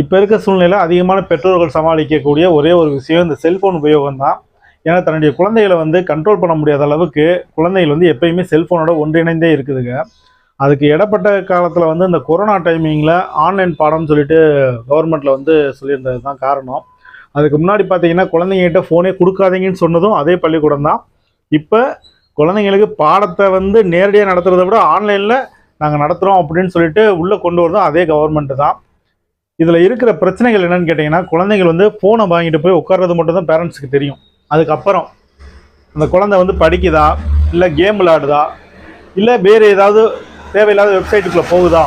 இப்போ இருக்க சூழ்நிலையில் அதிகமான பெற்றோர்கள் சமாளிக்கக்கூடிய ஒரே ஒரு விஷயம் இந்த செல்ஃபோன் உபயோகம் தான் ஏன்னா தன்னுடைய குழந்தைகளை வந்து கண்ட்ரோல் பண்ண முடியாத அளவுக்கு குழந்தைகள் வந்து எப்பயுமே செல்ஃபோனோட ஒன்றிணைந்தே இருக்குதுங்க. அதுக்கு இடப்பட்ட காலத்தில் வந்து இந்த கொரோனா டைமிங்கில் ஆன்லைன் பாடம்னு சொல்லிட்டு கவர்மெண்ட்டில் வந்து சொல்லியிருந்தது தான் காரணம். அதுக்கு முன்னாடி பார்த்தீங்கன்னா குழந்தைங்ககிட்ட ஃபோனே கொடுக்காதீங்கன்னு சொன்னதும் அதே பள்ளிக்கூடம் தான் இப்போ குழந்தைங்களுக்கு பாடத்தை வந்து நேரடியாக நடத்துகிறத விட ஆன்லைனில் நாங்கள் நடத்துகிறோம் அப்படின்னு சொல்லிட்டு உள்ளே கொண்டு வரதும் அதே கவர்மெண்ட்டு தான். இதில் இருக்கிற பிரச்சனைகள் என்னன்னு கேட்டிங்கன்னா குழந்தைகள் வந்து ஃபோனை வாங்கிட்டு போய் உட்கார்றது மட்டும் தான் பேரண்ட்ஸுக்கு தெரியும். அதுக்கப்புறம் அந்த குழந்தை வந்து படிக்குதா? இல்லை கேம் விளையாடுதா? இல்லை வேறு ஏதாவது தேவையில்லாத வெப்சைட்டுக்குள்ளே போகுதா?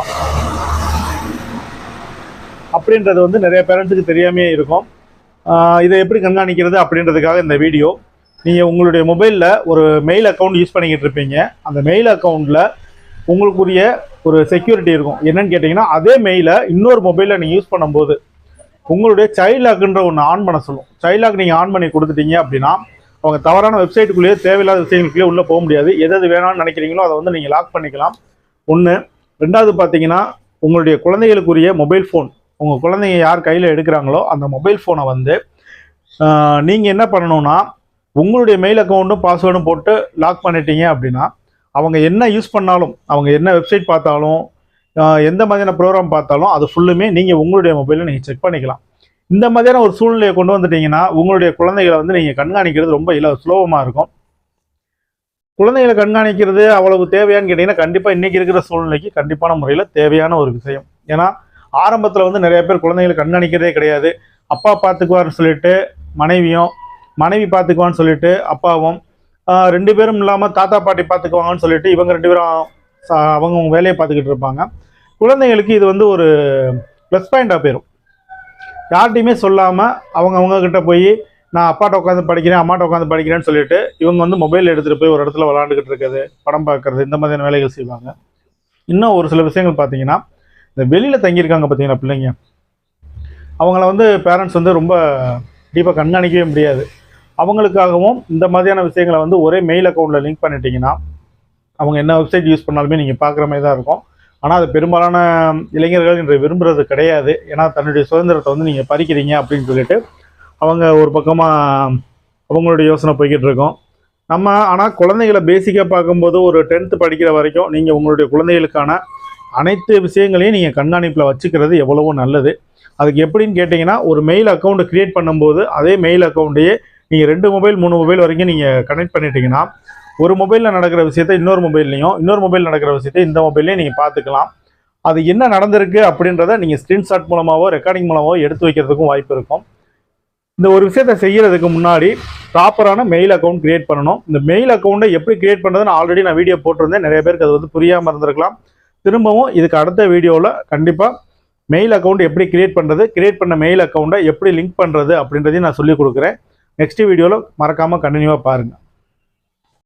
அப்படின்றது வந்து நிறைய பேரண்ட்ஸுக்கு தெரியாமே இருக்கும். இதை எப்படி கண்காணிக்கிறது அப்படின்றதுக்காக இந்த வீடியோ நீங்கள் உங்களுடைய மொபைலில் ஒரு மெயில் அக்கௌண்ட் யூஸ் பண்ணிக்கிட்டு இருப்பீங்க. அந்த மெயில் அக்கௌண்ட்டில் உங்களுக்குரிய ஒரு செக்யூரிட்டி இருக்கும். என்னன்னு கேட்டிங்கன்னா அதே மெயிலை இன்னொரு மொபைலில் நீங்கள் யூஸ் பண்ணும்போது உங்களுடைய சைல்ட் லாக்குன்ற ஒன்று ஆன் பண்ண சொல்லும். சைல்ட் லாக் நீங்கள் ஆன் பண்ணி கொடுத்துட்டீங்க அப்படின்னா அவங்க தவறான வெப்சைட்டுக்குள்ளேயே தேவையில்லாத விஷயங்களுக்குள்ளேயே உள்ளே போக முடியாது. எது எது வேணாம்னு நினைக்கிறீங்களோ அதை வந்து நீங்கள் லாக் பண்ணிக்கலாம். ஒன்று ரெண்டாவது பார்த்தீங்கன்னா உங்களுடைய குழந்தைகளுக்குரிய மொபைல் ஃபோன் உங்கள் குழந்தைங்க யார் கையில் எடுக்கிறாங்களோ அந்த மொபைல் ஃபோனை வந்து நீங்கள் என்ன பண்ணணும்னா உங்களுடைய மெயில் அக்கௌண்ட்டும் பாஸ்வேர்டும் போட்டு லாக் பண்ணிட்டீங்க அப்படின்னா அவங்க என்ன யூஸ் பண்ணாலும் அவங்க என்ன வெப்சைட் பார்த்தாலும் எந்த மாதிரியான ப்ரோக்ராம் பார்த்தாலும் அது ஃபுல்லுமே நீங்கள் உங்களுடைய மொபைலில் நீங்கள் செக் பண்ணிக்கலாம். இந்த மாதிரியான ஒரு சூழ்நிலையை கொண்டு வந்துட்டீங்கன்னா உங்களுடைய குழந்தைகளை வந்து நீங்கள் கண்காணிக்கிறது ரொம்ப இல சுலபமாக இருக்கும். குழந்தைகளை கண்காணிக்கிறது அவ்வளவு தேவையான்னு கேட்டிங்கன்னா கண்டிப்பாக இன்றைக்கி இருக்கிற சூழ்நிலைக்கு கண்டிப்பான முறையில் தேவையான ஒரு விஷயம். ஏன்னா ஆரம்பத்தில் வந்து நிறைய பேர் குழந்தைகளை கண்காணிக்கிறதே கிடையாது. அப்பா பார்த்துக்குவார்னு சொல்லிட்டு மனைவியும் மனைவி பார்த்துக்குவான்னு சொல்லிட்டு அப்பாவும் ரெண்டு பேரும் இல்லாமல் தாத்தா பாட்டி பார்த்துக்குவாங்கன்னு சொல்லிட்டு இவங்க ரெண்டு பேரும் அவங்க அவங்க வேலையை பார்த்துக்கிட்டு இருப்பாங்க. குழந்தைங்களுக்கு இது வந்து ஒரு ப்ளஸ் பாயிண்டாக போயிடும் யார்கிட்டையுமே சொல்லாமல் அவங்க அவங்கக்கிட்ட போய் நான் அப்பாட்ட உட்காந்து படிக்கிறேன் அம்மாட்ட உட்காந்து படிக்கிறேன்னு சொல்லிட்டு இவங்க வந்து மொபைல் எடுத்துகிட்டு போய் ஒரு இடத்துல விளாண்டுக்கிட்டு இருக்கிறது படம் பார்க்கறது இந்த மாதிரியான வேலைகள் செய்வாங்க. இன்னும் ஒரு சில விஷயங்கள் பார்த்தீங்கன்னா இந்த வெளியில் தங்கியிருக்காங்க பார்த்தீங்கன்னா பிள்ளைங்க? அவங்கள வந்து பேரண்ட்ஸ் வந்து ரொம்ப டீப்பாக கண்காணிக்கவே முடியாது. அவங்களுக்காகவும் இந்த மாதிரியான விஷயங்களை வந்து ஒரே மெயில் அக்கௌண்ட்டில் லிங்க் பண்ணிட்டீங்கன்னா அவங்க என்ன வெப்சைட் யூஸ் பண்ணாலுமே நீங்கள் பார்க்குற மாதிரி தான் இருக்கும். ஆனால் அது பெரும்பாலான இளைஞர்கள் இன்று விரும்புறது கிடையாது. ஏன்னா தன்னுடைய சுதந்திரத்தை வந்து நீங்கள் பறிக்கிறீங்க அப்படின்னு சொல்லிட்டு அவங்க ஒரு பக்கமாக அவங்களுடைய யோசனை போய்கிட்டு இருக்கோம். நம்ம ஆனால் குழந்தைகளை பேசிக்காக பார்க்கும்போது ஒரு டென்த்து படிக்கிற வரைக்கும் நீங்கள் உங்களுடைய குழந்தைகளுக்கான அனைத்து விஷயங்களையும் நீங்கள் கண்காணிப்பில் வச்சுக்கிறது எவ்வளவோ நல்லது. அதுக்கு எப்படின்னு கேட்டிங்கன்னா ஒரு மெயில் அக்கௌண்ட்டு க்ரியேட் பண்ணும்போது அதே மெயில் அக்கௌண்ட்டையே நீங்கள் ரெண்டு மொபைல் மூணு மொபைல் வரைக்கும் நீங்கள் கனெக்ட் பண்ணிட்டீங்கன்னா ஒரு மொபைலில் நடக்கிற விஷயத்தை இன்னொரு மொபைல்லையும் இன்னொரு மொபைல் நடக்கிற விஷயத்தை இந்த மொபைல்லையும் நீங்கள் பார்த்துக்கலாம். அது என்ன நடந்திருக்கு அப்படின்றத நீங்கள் ஸ்க்ரீன்ஷாட் மூலமாகவோ ரெக்கார்டிங் மூலமாகவோ எடுத்து வைக்கிறதுக்கும் வாய்ப்பு இருக்கும். இந்த ஒரு விஷயத்தை செய்கிறதுக்கு முன்னாடி ப்ராப்பரான மெயில் அக்கௌண்ட் க்ரியேட் பண்ணணும். இந்த மெயில் அக்கௌண்ட்டை எப்படி க்ரியேட் பண்ணுறதுன்னு ஆல்ரெடி நான் வீடியோ போட்டிருந்தேன். நிறைய பேருக்கு அது வந்து புரியாமல் இருந்திருக்கலாம். திரும்பவும் இதுக்கு அடுத்த வீடியோவில் கண்டிப்பாக மெயில் அக்கௌண்ட் எப்படி கிரியேட் பண்ணுறது கிரியேட் பண்ண மெயில் அக்கௌண்ட்டை எப்படி லிங்க் பண்ணுறது அப்படின்றதையும் நான் சொல்லிக் கொடுக்குறேன். நெக்ஸ்ட் வீடியோவில் மறக்காமல் கண்டினியூவாக பாருங்கள்